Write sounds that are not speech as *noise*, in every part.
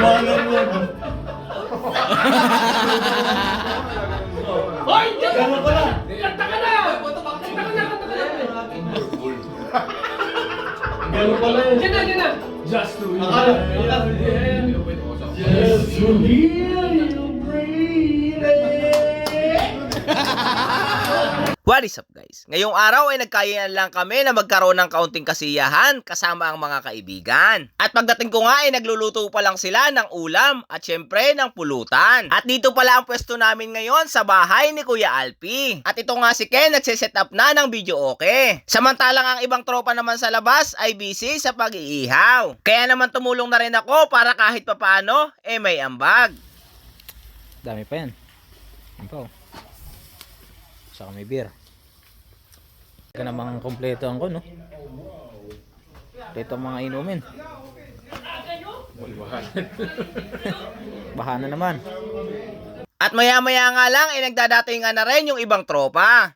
Iwanan mo. Hoy! Gano'n pala. Kanta ka na! Kanta ka na, kanta ka na! Gano'n pala yun. Diyan na, diyan na! Just to Akala, akala. Just to hear you What is up guys? Ngayong araw ay nagkayaan lang kami na magkaroon ng kaunting kasiyahan kasama ang mga kaibigan. At pagdating ko nga ay nagluluto pa lang sila ng ulam at syempre ng pulutan. At dito pala ang pwesto namin ngayon sa bahay ni Kuya Alpi. At ito nga si Ken nagsiset up na ng video okay. Samantalang ang ibang tropa naman sa labas ay busy sa pag-iihaw. Kaya naman tumulong na rin ako para kahit papaano eh may ambag. Dami pa yan. Yan pa oh. Saka may beer. Ika namang kompleto ang ko, no? Kompleto ang mga inumin. Baha na naman. At maya-maya nga lang ay nagdadatingan na rin yung ibang tropa.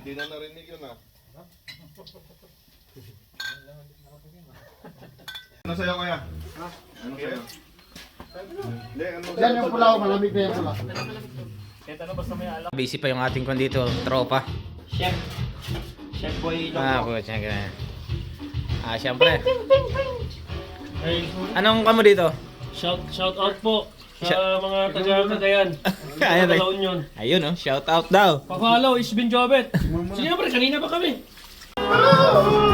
Hindi na narinig yun ah. Ano sa'yo kuya? Ha? Ano sa'yo? Hindi, ano Yan yung pula, malamig na yung pula. Busy pa yung ating kwan dito, tropa. Chef. Chef boy. Ah, po, siyempre. Ah, siyempre. Anong kamo dito? Shout, shout out po sa mga taga Cagayan. Ayan, Taga Union. Ayun, oh, shout out daw. Pa-follow, Isbin Jobet. Siyempre, kanina pa kami. If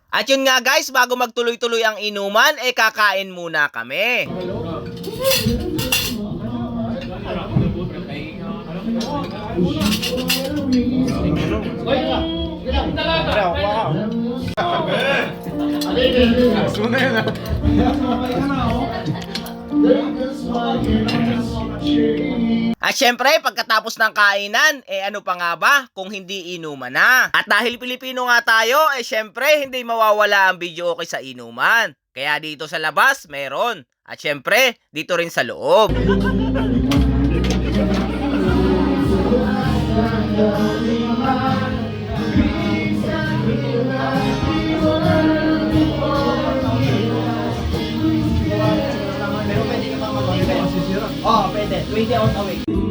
At yun nga guys, bago magtuloy-tuloy ang inuman, eh kakain muna kami. Hoy, At syempre, pagkatapos ng kainan, eh ano pa nga ba kung hindi inuman na? At dahil Pilipino nga tayo, eh syempre, hindi mawawala ang video okay sa inuman. Kaya dito sa labas, meron. At syempre, dito rin sa loob. *laughs* Media on Away.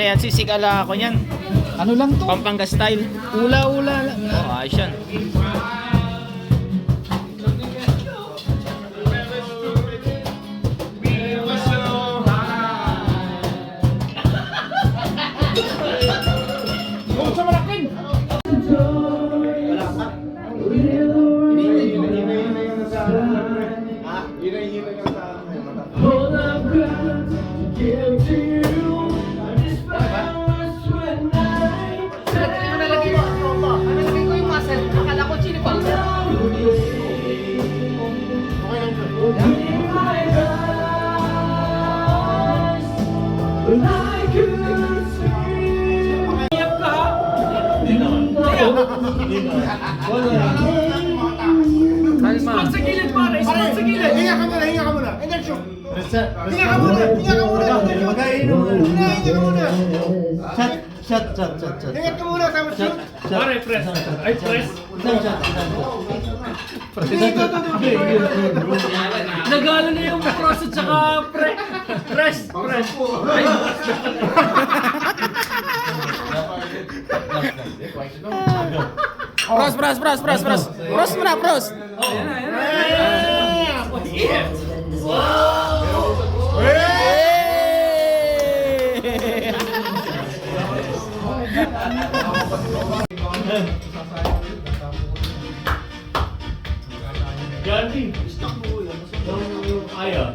Ano yan? Sisig ala ako yan. Ano lang to? Pampanga style. Ula-ula lang. Oh, ayos yan. Sa gilid pare, sa gilid. Hinga ka muna, hinga ka muna. Shoot. Hinga ka muna, hinga ka muna. Hinga, hinga ka muna. Shot, shot, shot, shot, shot. Hinga ka muna, tapos shoot. Pare, press. Ay, press. Isang na yung cross at saka pre. Press, press. Ay, *laughs* Pros, pros, pros, pros, pros. Pros muna, pros. Hey! Gandhi. Stock mo yun. Yung ayaw.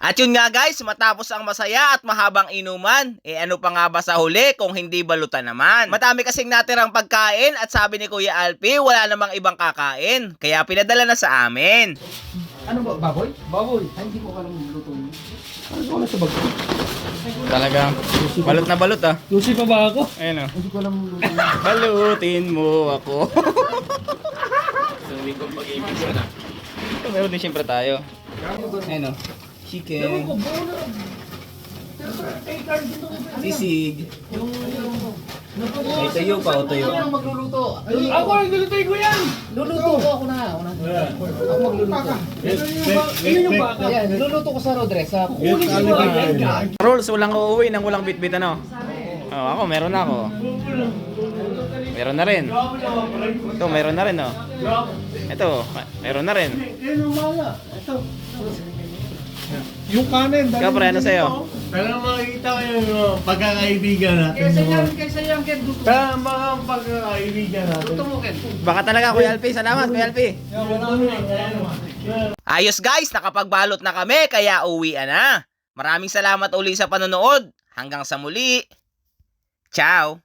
At yun nga guys, matapos ang masaya at mahabang inuman, eh ano pa nga ba sa huli kung hindi balutan naman? Matami kasing natirang pagkain at sabi ni Kuya Alpi, wala namang ibang kakain. Kaya pinadala na sa amin. Talagang balot na balot ah. Lucy pa ba ako? Ayun oh. Balutin mo ako. Ito, meron din siyempre tayo. Ayun oh. Chicken. Sisig. May tayo pa o tayo. Ako ang lulutoy ko yan. Luluto ko ako na. Ako na. Ako magluluto. Yun yung baka. Ayan, luluto ko sa Rodres. Sa Kunin ko yan? Rolls, walang uuwi nang walang bitbit ano? Oh, ako, meron na ako. Meron na rin. Ito, meron na rin oh. Ito, meron na rin. Yung kanin, Ikaw, pre, ano sa'yo? Para makikita ko yung uh, pagkakaibigan natin. Kaysa yan, kaysa yan, Ken. Luto Para mga pagkakaibigan natin. Luto mo, Ken. Baka talaga, Kuya Alpi. Salamat, Kuya Alpi. Ayos guys, nakapagbalot na kami kaya uwian na. Maraming salamat uli sa panonood. Hanggang sa muli. Ciao!